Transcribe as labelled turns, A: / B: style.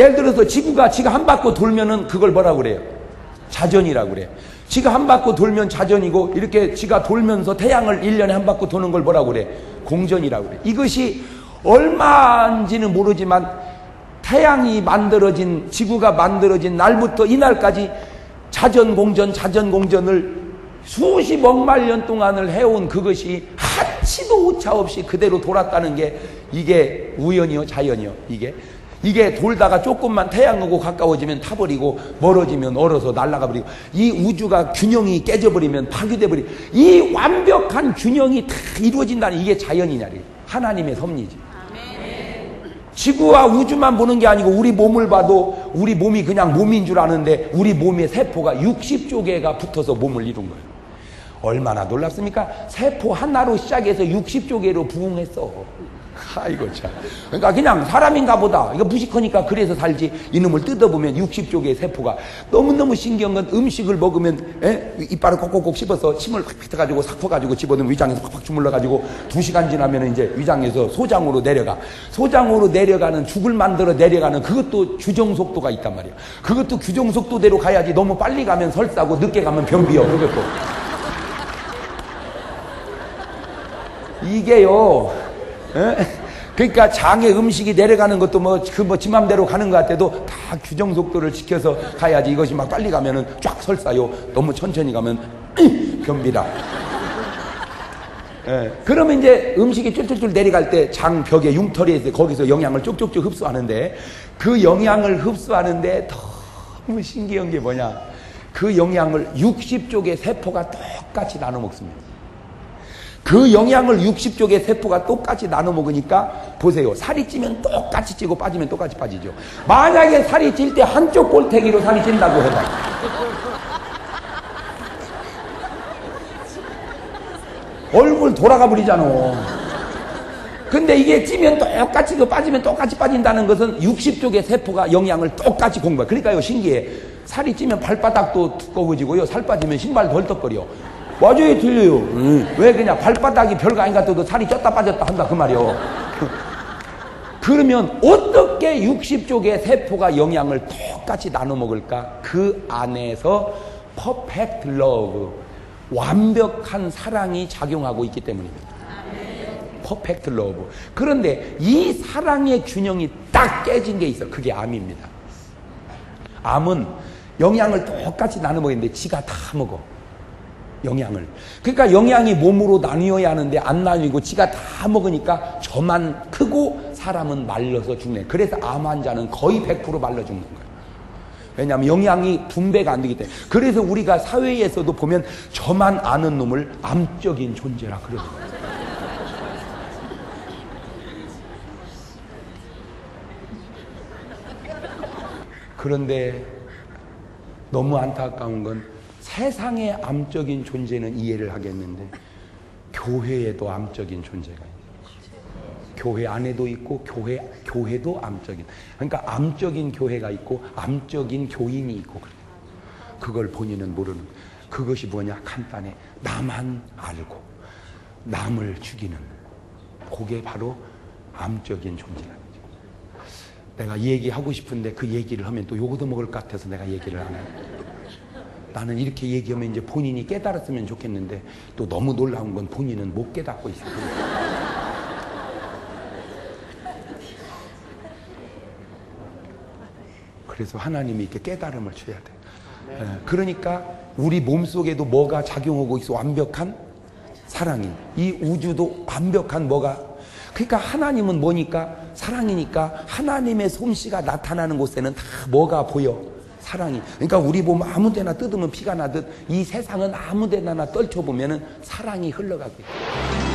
A: 예를 들어서 지구가 지가 한 바퀴 돌면은 그걸 뭐라고 그래요? 자전이라고 그래요. 지가 한 바퀴 돌면 자전이고 이렇게 지가 돌면서 태양을 1년에 한 바퀴 도는 걸 뭐라고 그래? 공전이라고 그래. 이것이 얼마인지는 모르지만 태양이 만들어진 지구가 만들어진 날부터 이날까지 자전 공전 자전 공전을 수십억만 년 동안을 해온 그것이 한치도 오차 없이 그대로 돌았다는 게 이게 우연이요 자연이요 이게 이게 돌다가 조금만 태양하고 가까워지면 타버리고 멀어지면 얼어서 날아가 버리고 이 우주가 균형이 깨져버리면 파괴돼 버리고 이 완벽한 균형이 다 이루어진다는 이게 자연이냐 하나님의 섭리지 지구와 우주만 보는 게 아니고 우리 몸을 봐도 우리 몸이 그냥 몸인 줄 아는데 우리 몸의 세포가 60조 개가 붙어서 몸을 이룬 거예요. 얼마나 놀랍습니까? 세포 하나로 시작해서 60조 개로 부흥했어. 아이고 참. 그러니까 그냥 사람인가 보다. 이거 무식하니까 그래서 살지. 이놈을 뜯어보면 60조 개의 세포가 너무너무 신기한 건 음식을 먹으면 에? 이빨을 꼭꼭꼭 씹어서 침을 팍 뱉어가지고 삭혀가지고 집어넣으면 위장에서 팍팍 주물러가지고 두 시간 지나면 이제 위장에서 소장으로 내려가. 소장으로 내려가는 죽을 만들어 내려가는 그것도 규정 속도가 있단 말이야. 그것도 규정 속도대로 가야지 너무 빨리 가면 설사고 늦게 가면 변비여. 그것도. 이게요. 에? 그러니까 장에 음식이 내려가는 것도 뭐 그뭐 지맘대로 가는 것 같아도 다 규정 속도를 지켜서 가야지 이것이 막 빨리 가면은 쫙 설사요. 너무 천천히 가면 변비다. 예, 그러면 이제 음식이 쫄쫄쫄 내려갈 때 장 벽에 융털이 있어 거기서 영양을 쪽쪽쪽 흡수하는데 그 영양을 흡수하는데 너무 신기한 게 뭐냐? 그 영양을 60쪽의 세포가 똑같이 나눠 먹습니다. 그 영양을 60쪽의 세포가 똑같이 나눠 먹으니까 보세요. 살이 찌면 똑같이 찌고 빠지면 똑같이 빠지죠. 만약에 살이 찔 때 한쪽 골태기로 살이 찐다고 해봐. 얼굴 돌아가 버리잖아. 근데 이게 찌면 똑같이 그 빠지면 똑같이 빠진다는 것은 60쪽의 세포가 영양을 똑같이 공부해. 그러니까요, 신기해. 살이 찌면 발바닥도 두꺼워지고요. 살 빠지면 신발 덜떡거려. 맞아요, 틀려요. 음. 왜 그냥 발바닥이 별거 아닌 것 같아도 살이 쪘다 빠졌다 한다 그 말이요. 그러면 어떻게 60쪽의 세포가 영양을 똑같이 나눠 먹을까? 그 안에서 퍼펙트 러브, 완벽한 사랑이 작용하고 있기 때문입니다. 퍼펙트 러브. 그런데 이 사랑의 균형이 딱 깨진 게 있어. 그게 암입니다. 암은 영양을 똑같이 나눠 먹는데 지가 다 먹어. 영양을. 그러니까 영양이 몸으로 나뉘어야 하는데 안 나뉘고 지가 다 먹으니까 저만 크고 사람은 말라서 죽네. 그래서 암 환자는 거의 100% 말라 죽는 거예요. 왜냐하면 영양이 분배가 안 되기 때문에. 그래서 우리가 사회에서도 보면 저만 아는 놈을 암적인 존재라 그러는 거예요. 그런데 너무 안타까운 건 세상의 암적인 존재는 이해를 하겠는데 교회에도 암적인 존재가 있는 교회 안에도 있고 교회 교회도 암적인 그러니까 암적인 교회가 있고 암적인 교인이 있고 그래요. 그걸 본인은 모르는 그것이 뭐냐 간단해 나만 알고 남을 죽이는 그게 바로 암적인 존재라는 거죠. 내가 얘기하고 싶은데 그 얘기를 하면 또 요거도 먹을 것 같아서 내가 얘기를 안 해요. 나는 이렇게 얘기하면 이제 본인이 깨달았으면 좋겠는데 또 너무 놀라운 건 본인은 못 깨닫고 있어요. 그래서 하나님이 이렇게 깨달음을 줘야 돼. 예, 그러니까 우리 몸 속에도 뭐가 작용하고 있어 완벽한 사랑이. 이 우주도 완벽한 뭐가. 그러니까 하나님은 뭐니까 사랑이니까 하나님의 솜씨가 나타나는 곳에는 다 뭐가 보여. 사랑이. 그러니까 우리 몸 아무 데나 뜯으면 피가 나듯 이 세상은 아무 데나 떨쳐보면은 사랑이 흘러가고 있다.